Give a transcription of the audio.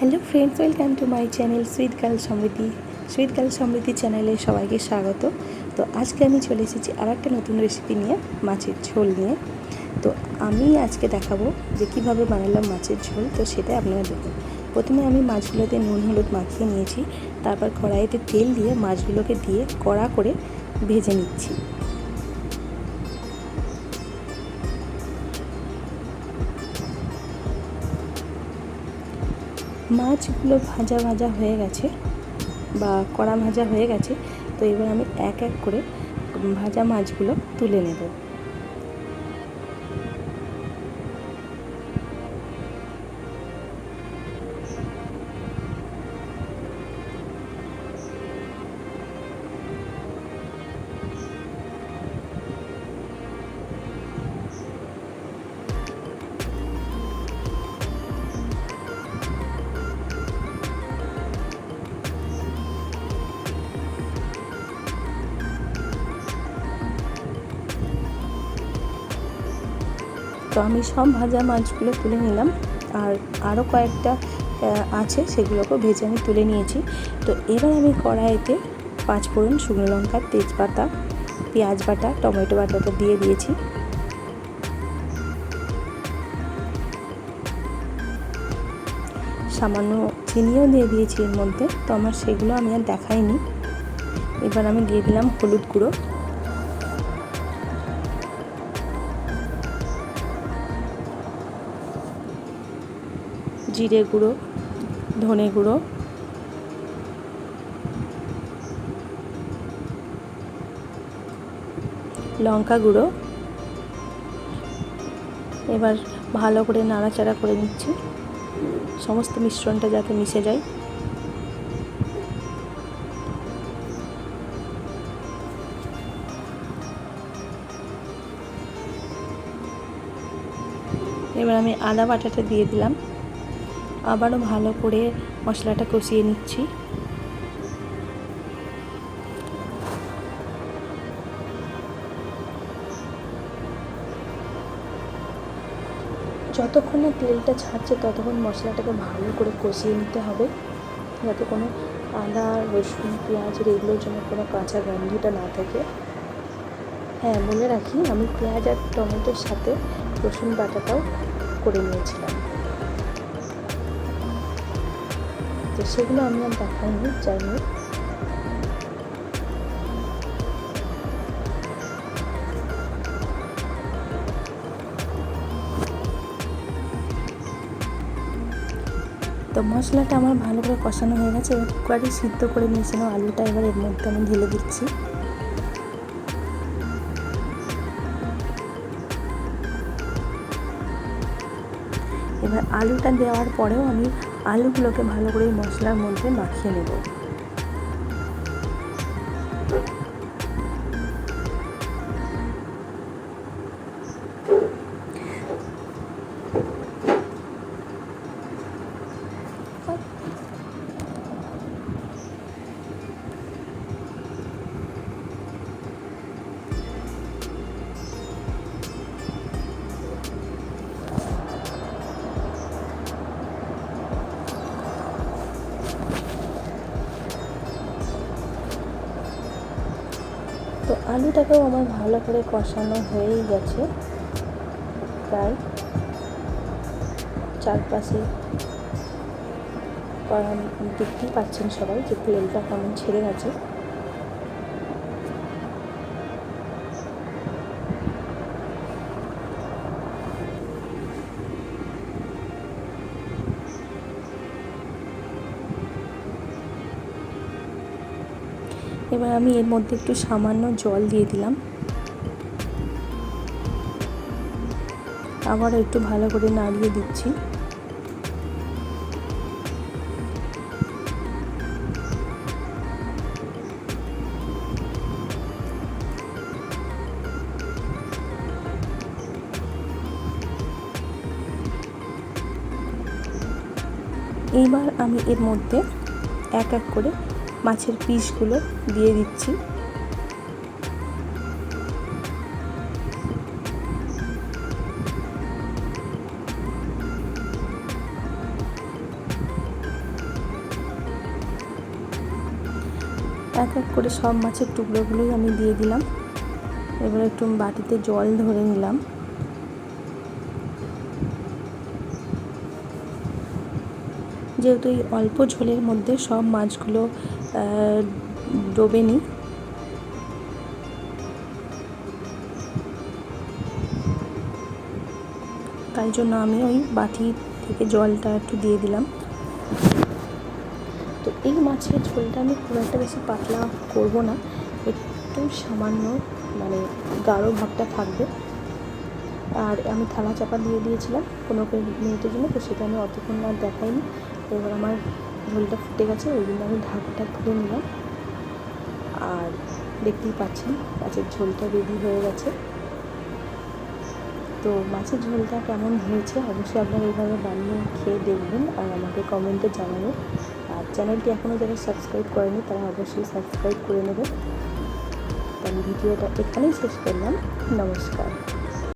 Hello friends welcome to my channel sweet girl Samriddhi sweet girl Samriddhi চ্যানেলে সবাইকে স্বাগত। তো আজকে আমি চলে এসেছি আর একটা নতুন রেসিপি নিয়ে, মাছের ঝোল নিয়ে। তো আমি আজকে দেখাবো যে কীভাবে বানালাম মাছের ঝোল, তো সেটা আপনারা দেখুন। প্রথমে আমি মাছগুলোতে নুন, হলুদ মাখিয়ে নিয়েছি। তারপর কড়াইতে তেল দিয়ে মাছগুলোকে দিয়ে কড়া করে ভেজে নিচ্ছি। মাছগুলো ভাজা ভাজা হয়ে গেছে বা কড়া ভাজা হয়ে গেছে, তো এবার আমি এক এক করে ভাজা মাছগুলো তুলে নেব। তো আমি সব ভাজা মাছগুলো তুলে নিলাম আর আরও কয়েকটা আছে সেগুলোকেও ভেজে আমি তুলে নিয়েছি। তো এবার আমি কড়াইতে পাঁচ ফোড়ন শুকনো লঙ্কা, তেজপাতা, পেঁয়াজ বাটা, টমেটো বাটাটা দিয়ে দিয়েছি। সামান্য চিনিও দিয়ে দিয়েছি এর মধ্যে, তো আমার সেগুলো আমি আর দেখাইনি। এবার আমি দিয়ে দিলাম হলুদ গুঁড়ো। জিরে গুঁড়ো, ধনে গুঁড়ো। লঙ্কা গুঁড়ো। এবার ভালো করে নাড়াচাড়া করে নিচ্ছি। সমস্ত মিশ্রণটা যাতে মিশে যায়। এবার আমি আদা বাটাটা দিয়ে দিলাম। আবারও ভালো করে মশলাটা কষিয়ে নিচ্ছি। যতক্ষণ না তেলটা ছাড়ছে, ততক্ষণ মশলাটাকে ভালো করে কষিয়ে নিতে হবে। যাতে কোনো আদা, রসুন পেঁয়াজের এগুলোর জন্য কোনো কাঁচা গন্ধটা না থাকে। হ্যাঁ মনে রাখি আমি পেঁয়াজ আর টমেটোর সাথে রসুন বাটাটাও করে নিয়েছিলাম। তো সেগুলো আমি আর দেখাইনি যাই হোক তো মশলাটা আমার ভালো করে কষানো হয়ে গেছে। এবার কুকারে সিদ্ধ করে নিয়েছিলাম, আলুটা এবার এর মধ্যে আমি ঢেলে দিচ্ছি। এবার আলুটা দেওয়ার পরেও আমি আলুগুলোকে ভালো করে মশলার মধ্যে মাখিয়ে নেব। আলুটাকেও আমার ভালো করে কষানো হয়েই গেছে। প্রায় চারপাশে দেখতেই পাচ্ছেন সবাই যে তেলটা কেমন ছেড়ে গেছে। এবার আমি এর মধ্যে একটু সামান্য জল দিয়ে দিলাম। আবার একটু ভালো করে নাড়িয়ে দিচ্ছি। এইবার আমি এর মধ্যে এক এক করে মাছের পিসগুলো দিয়ে দিচ্ছি। এক এক করে সব মাছের টুকরোগুলোই আমি দিয়ে দিলাম। এবার একটু বাটিতে জল ধরে নিলাম। যেহেতু এই অল্প ঝোলের মধ্যে সব মাছগুলো ডোবেনি তাই জন্য আমি ওই বাটি থেকে জলটা একটু দিয়ে দিলাম। তো এই মাছের ঝোলটা আমি খুব একটা বেশি পাতলা করব না, একটু সামান্য মানে গাঢ় ভাবটা থাকবে। আর আমি থালা চাপা দিয়ে দিয়েছিলাম কুড়ি মিনিটের জন্য, তো সেটা আমি অতক্ষণ আর দেখাইনি। এবার আমার ঝোলটা ফুটে গেছে, ওই জন্য আমি ঢাকাটা খুলে নিলাম। আর দেখতেই পাচ্ছেন, মাছের ঝোলটা রেডি হয়ে গেছে। তো মাছের ঝোলটা কেমন হয়েছে অবশ্যই আপনারা এইভাবে বানিয়ে খেয়ে দেখবেন আর আমাকে কমেন্টে জানাবেন। আর চ্যানেলটি এখনও যারা সাবস্ক্রাইব করেনি, তারা অবশ্যই সাবস্ক্রাইব করে নেবেন। আমি ভিডিওটা এখানেই শেষ করলাম। নমস্কার।